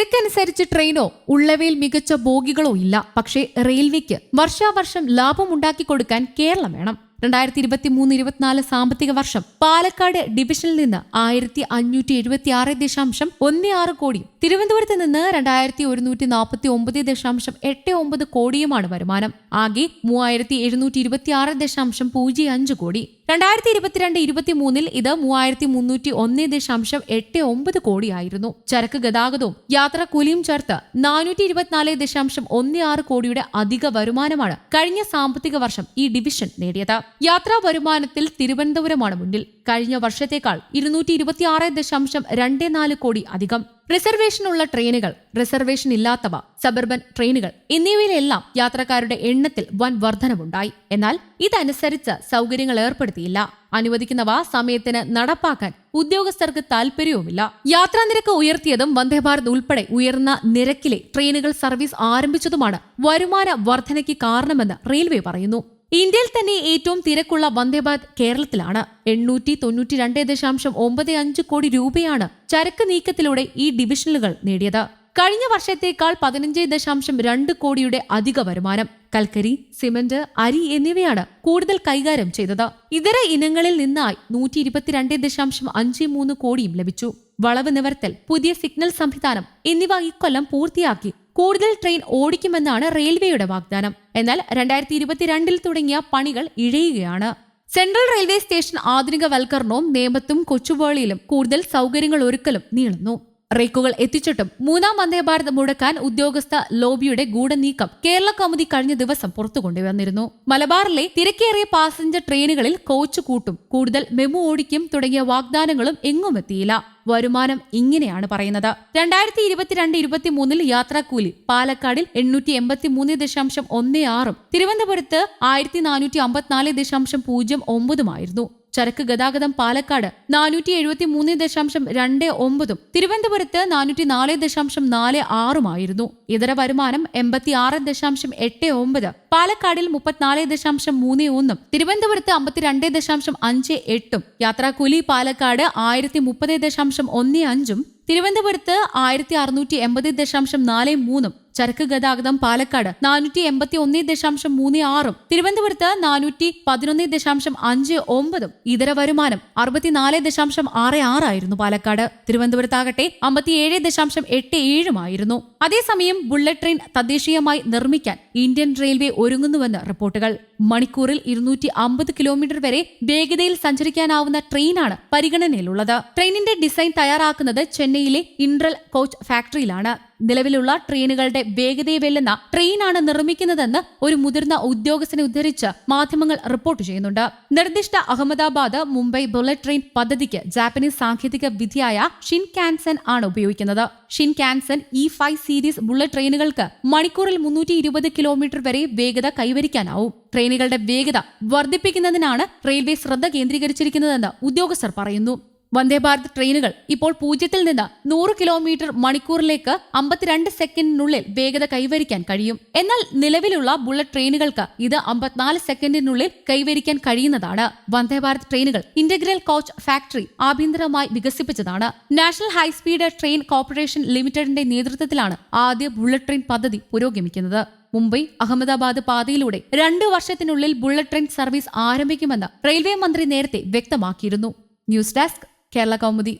തിരക്കനുസരിച്ച് ട്രെയിനോ ഉള്ളവയിൽ മികച്ച ബോഗികളോ ഇല്ല. പക്ഷേ റെയിൽവേക്ക് വർഷാവർഷം ലാഭമുണ്ടാക്കി കൊടുക്കാൻ കേരളം വേണം. രണ്ടായിരത്തി ഇരുപത്തി മൂന്ന് ഇരുപത്തിനാല് സാമ്പത്തിക വർഷം പാലക്കാട് ഡിവിഷനിൽ നിന്ന് ആയിരത്തി അഞ്ഞൂറ്റി എഴുപത്തി ആറ് ദശാംശം ഒന്ന് ആറ് കോടിയും തിരുവനന്തപുരത്ത് നിന്ന് രണ്ടായിരത്തി ഒരുന്നൂറ്റി നാൽപ്പത്തി ഒമ്പത് ദശാംശം എട്ട് ഒമ്പത് കോടിയുമാണ് വരുമാനം. ആകെ മൂവായിരത്തി എഴുന്നൂറ്റി ഇരുപത്തി ആറ് ദശാംശം പൂജ്യം അഞ്ച് കോടി. രണ്ടായിരത്തി ഇരുപത്തിരണ്ട് ഇരുപത്തി മൂന്നിൽ ഇത് മൂവായിരത്തി മുന്നൂറ്റി ഒന്ന് ദശാംശം എട്ട് ഒമ്പത് കോടിയായിരുന്നു. ചരക്ക് ഗതാഗതവും യാത്രാക്കൂലിയും ചേർത്ത് നാനൂറ്റി ഇരുപത്തിനാല് ദശാംശം ഒന്ന് ആറ് കോടിയുടെ അധിക വരുമാനമാണ് കഴിഞ്ഞ സാമ്പത്തിക വർഷം ഈ ഡിവിഷൻ നേടിയത്. യാത്രാ വരുമാനത്തിൽ തിരുവനന്തപുരമാണ് മുന്നിൽ. കഴിഞ്ഞ വർഷത്തേക്കാൾ ഇരുന്നൂറ്റി ഇരുപത്തിയാറ് ദശാംശം രണ്ട് നാല് കോടി അധികം. റിസർവേഷനുള്ള ട്രെയിനുകൾ റിസർവേഷൻ ഇല്ലാത്തവ സബർബൻ ട്രെയിനുകൾ എന്നിവയിലെല്ലാം യാത്രക്കാരുടെ എണ്ണത്തിൽ വൻ വർധനവുണ്ടായി. എന്നാൽ ഇതനുസരിച്ച് സൗകര്യങ്ങൾ ഏർപ്പെടുത്തിയില്ല. അനുവദിക്കുന്നവ സമയത്തിന് നടപ്പാക്കാൻ ഉദ്യോഗസ്ഥർക്ക് താൽപ്പര്യവുമില്ല യാത്രാ നിരക്ക് ഉയർത്തിയതും വന്ദേഭാരത് ഉൾപ്പെടെ ഉയർന്ന നിരക്കിലെ ട്രെയിനുകൾ സർവീസ് ആരംഭിച്ചതുമാണ് വരുമാന വർധനയ്ക്ക് കാരണമെന്ന് റെയിൽവേ പറയുന്നു. ഇന്ത്യയിൽ തന്നെ ഏറ്റവും തിരക്കുള്ള വന്ദേഭാരത് കേരളത്തിലാണ്. എണ്ണൂറ്റി തൊണ്ണൂറ്റി രണ്ട് ദശാംശം ഒമ്പത് അഞ്ച് കോടി രൂപയാണ് ചരക്ക് നീക്കത്തിലൂടെ ഈ ഡിവിഷനുകൾ നേടിയത്. കഴിഞ്ഞ വർഷത്തേക്കാൾ പതിനഞ്ച് ദശാംശം രണ്ട് കോടിയുടെ അധിക വരുമാനം. കൽക്കരി സിമന്റ് അരി എന്നിവയാണ് കൂടുതൽ കൈകാര്യം ചെയ്തത്. ഇതര ഇനങ്ങളിൽ നിന്നായി നൂറ്റി ഇരുപത്തിരണ്ട് ദശാംശം അഞ്ച് മൂന്ന് കോടിയും ലഭിച്ചു. വളവ് നിവർത്തൽ പുതിയ സിഗ്നൽ സംവിധാനം എന്നിവ ഇക്കൊല്ലം പൂർത്തിയാക്കി. കൂടുതൽ ട്രെയിൻ ഓടിക്കുമെന്നാണ് റെയിൽവേയുടെ വാഗ്ദാനം. എന്നാൽ രണ്ടായിരത്തി ഇരുപത്തിരണ്ടിൽ തുടങ്ങിയ പണികൾ ഇഴയുകയാണ്. സെൻട്രൽ റെയിൽവേ സ്റ്റേഷൻ ആധുനികവൽക്കരണവും നേമത്തും കൊച്ചുവേളിയിലും കൂടുതൽ സൗകര്യങ്ങൾ ഒരുക്കലും നീളുന്നു. റേക്കുകൾ എത്തിച്ചിട്ടും മൂന്നാം വന്ദേ ഭാരത് മുടക്കാൻ ഉദ്യോഗസ്ഥ ലോബിയുടെ ഗൂഢനീക്കം കേരള കൗമുദി കഴിഞ്ഞ ദിവസം പുറത്തു കൊണ്ടുവന്നിരുന്നു മലബാറിലെ തിരക്കേറിയ പാസഞ്ചർ ട്രെയിനുകളിൽ കോച്ച് കൂട്ടും കൂടുതൽ മെമു ഓടിക്കും തുടങ്ങിയ വാഗ്ദാനങ്ങളും എങ്ങും എത്തിയില്ല. വരുമാനം ഇങ്ങനെയാണ് പറയുന്നത്. രണ്ടായിരത്തി ഇരുപത്തിരണ്ട് ഇരുപത്തി മൂന്നിൽ യാത്രാക്കൂലി പാലക്കാടിൽ എണ്ണൂറ്റി എൺപത്തി മൂന്ന് ദശാംശം ഒന്ന് ആറും തിരുവനന്തപുരത്ത് ആയിരത്തി നാനൂറ്റി അമ്പത്തിനാല് ദശാംശം പൂജ്യം ഒമ്പതുമായിരുന്നു. ചരക്ക് ഗതാഗതം പാലക്കാട് നാനൂറ്റി എഴുപത്തി മൂന്ന് ദശാംശം രണ്ട് ഒമ്പതും തിരുവനന്തപുരത്ത് നാനൂറ്റി നാല് ദശാംശം നാല് ആറുമായിരുന്നു. ഇതര വരുമാനം എൺപത്തി ആറ് ദശാംശം എട്ട് ഒമ്പത് പാലക്കാടിൽ മുപ്പത്തിനാല് ദശാംശം മൂന്ന് ഒന്നും തിരുവനന്തപുരത്ത് അമ്പത്തിരണ്ട് ദശാംശം അഞ്ച് എട്ടും യാത്രാക്കൂലി പാലക്കാട് ആയിരത്തി മുപ്പത് ദശാംശം ഒന്ന് അഞ്ചും തിരുവനന്തപുരത്ത് ആയിരത്തി അറുന്നൂറ്റി എൺപത് ദശാംശം നാല് മൂന്നും ചരക്ക് ഗതാഗതം പാലക്കാട് നാനൂറ്റി എൺപത്തി ഒന്ന് ദശാംശം മൂന്ന് ആറും. തിരുവനന്തപുരത്ത് നാനൂറ്റി പതിനൊന്ന് ദശാംശം അഞ്ച് ഒമ്പതും. ഇതര വരുമാനം അറുപത്തിനാല് ദശാംശം ആറ് ആറായിരുന്നു പാലക്കാട്. തിരുവനന്തപുരത്താകട്ടെ അമ്പത്തിയേഴ് ദശാംശം എട്ട് ഏഴുമായിരുന്നു. അതേസമയം ബുള്ളറ്റ് ട്രെയിൻ തദ്ദേശീയമായി നിർമ്മിക്കാൻ ഇന്ത്യൻ റെയിൽവേ ഒരുങ്ങുന്നുവെന്ന് റിപ്പോർട്ടുകൾ. മണിക്കൂറിൽ ഇരുന്നൂറ്റി അമ്പത് കിലോമീറ്റർ വരെ വേഗതയിൽ സഞ്ചരിക്കാനാവുന്ന ട്രെയിനാണ് പരിഗണനയിലുള്ളത്. ട്രെയിനിന്റെ ഡിസൈൻ തയ്യാറാക്കുന്നത് ചെന്നൈയിലെ ഇൻട്രൽ കോച്ച് ഫാക്ടറിയിലാണ്. നിലവിലുള്ള ട്രെയിനുകളുടെ വേഗതയെ വെല്ലുന്ന ട്രെയിനാണ് നിർമ്മിക്കുന്നതെന്ന് ഒരു മുതിർന്ന ഉദ്യോഗസ്ഥനെ ഉദ്ധരിച്ച് മാധ്യമങ്ങൾ റിപ്പോർട്ട് ചെയ്യുന്നുണ്ട്. നിർദ്ദിഷ്ട അഹമ്മദാബാദ് മുംബൈ ബുള്ളറ്റ് ട്രെയിൻ പദ്ധതിക്ക് ജാപ്പനീസ് സാങ്കേതിക വിധിയായ ഷിൻ കാൻസൻ ആണ് ഉപയോഗിക്കുന്നത്. Shinkansen E five series bullet ട്രെയിനുകൾക്ക് മണിക്കൂറിൽ മുന്നൂറ്റി കിലോമീറ്റർ വരെ വേഗത കൈവരിക്കാനാവും. ട്രെയിനുകളുടെ വേഗത വർദ്ധിപ്പിക്കുന്നതിനാണ് റെയിൽവേ ശ്രദ്ധ കേന്ദ്രീകരിച്ചിരിക്കുന്നതെന്ന് ഉദ്യോഗസ്ഥർ പറയുന്നു. വന്ദേഭാരത് ട്രെയിനുകൾ ഇപ്പോൾ പൂജ്യത്തിൽ നിന്ന് നൂറ് കിലോമീറ്റർ മണിക്കൂറിലേക്ക് അമ്പത്തിരണ്ട് സെക്കൻഡിനുള്ളിൽ വേഗത കൈവരിക്കാൻ കഴിയും. എന്നാൽ നിലവിലുള്ള ബുള്ളറ്റ് ട്രെയിനുകൾക്ക് ഇത് അമ്പത്തിനാല് സെക്കൻഡിനുള്ളിൽ കൈവരിക്കാൻ കഴിയുന്നതാണ്. വന്ദേഭാരത് ട്രെയിനുകൾ ഇന്റഗ്രൽ കോച്ച് ഫാക്ടറി ആഭ്യന്തരമായി വികസിപ്പിച്ചതാണ്. National high speed train corporation ലിമിറ്റഡിന്റെ നേതൃത്വത്തിലാണ് ആദ്യ ബുള്ളറ്റ് ട്രെയിൻ പദ്ധതി പുരോഗമിക്കുന്നത്. മുംബൈ അഹമ്മദാബാദ് പാതയിലൂടെ രണ്ടു വർഷത്തിനുള്ളിൽ ബുള്ളറ്റ് ട്രെയിൻ സർവീസ് ആരംഭിക്കുമെന്ന് റെയിൽവേ മന്ത്രി നേരത്തെ വ്യക്തമാക്കിയിരുന്നു. News desk Kerala Kaumudi